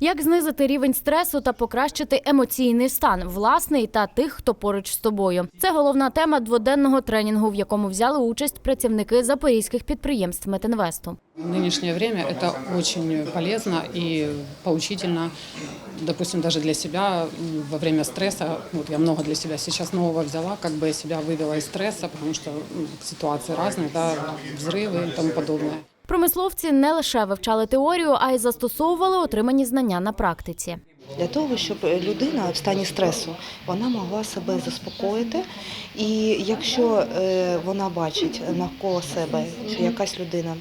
Як знизити рівень стресу та покращити емоційний стан власний та тих, хто поруч з тобою. Це головна тема дводенного тренінгу, в якому взяли участь працівники запорізьких підприємств Метинвесту. В нынешнее время это очень полезно и поучительно, допустим, даже для себя м, во время стресса. Вот я много для себя сейчас нового взяла, как бы я себя вывела из стресса, потому что м, ситуации разные, да, взрывы и тому подобное. Промисловці не лише вивчали теорію, а й застосовували отримані знання на практиці. Для того, щоб людина в стані стресу вона могла себе заспокоїти, і якщо е, вона бачить навколо себе, що якась людина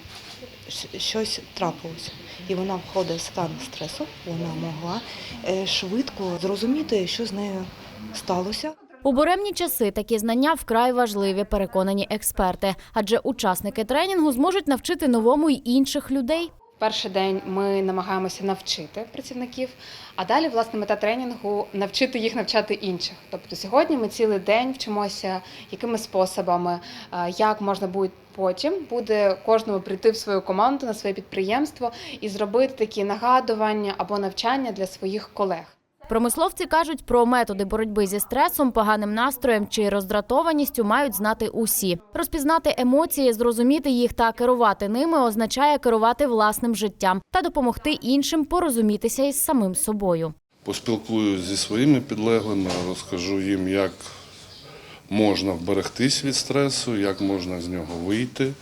щось трапилось, і вона входить в стан стресу, вона могла е, швидко зрозуміти, що з нею сталося. У буремні часи такі знання вкрай важливі, переконані експерти, адже учасники тренінгу зможуть навчити новому й інших людей. Перший день ми намагаємося навчити працівників, а далі, власне, мета тренінгу навчити їх навчати інших. Тобто сьогодні ми цілий день вчимося, якими способами, е, як можна буде потім буде кожному прийти в свою команду на своє підприємство і зробити такі нагадування або навчання для своїх колег. Промисловці кажуть, про методи боротьби зі стресом, поганим настроєм чи роздратованістю мають знати усі. Розпізнати емоції, зрозуміти їх та керувати ними означає керувати власним життям та допомогти іншим порозумітися із самим собою. Поспілкуюсь зі своїми підлеглими, розкажу їм, як можна вберегтись від стресу, як можна з нього вийти.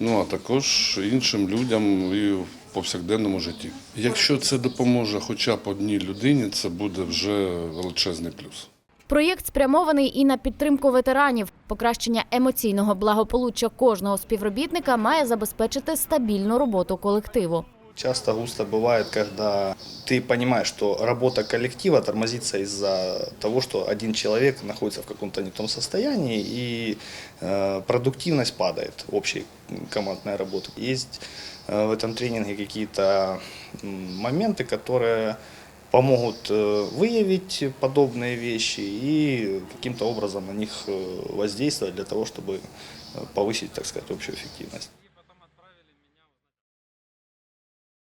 Ну а також іншим людям і в повсякденному житті. Якщо це допоможе хоча б одній людині, це буде вже величезний плюс. Проєкт спрямований і на підтримку ветеранів. Покращення емоційного благополуччя кожного співробітника має забезпечити стабільну роботу колективу. Часто густо бывает, когда ты понимаешь, что работа коллектива тормозится из-за того, что один человек находится в каком-то не том состоянии, и э, продуктивность падает общей командной работы. Есть э, в этом тренинге какие-то моменты, которые помогут э, выявить подобные вещи и каким-то образом на них воздействовать для того, чтобы повысить, так сказать, общую эффективность.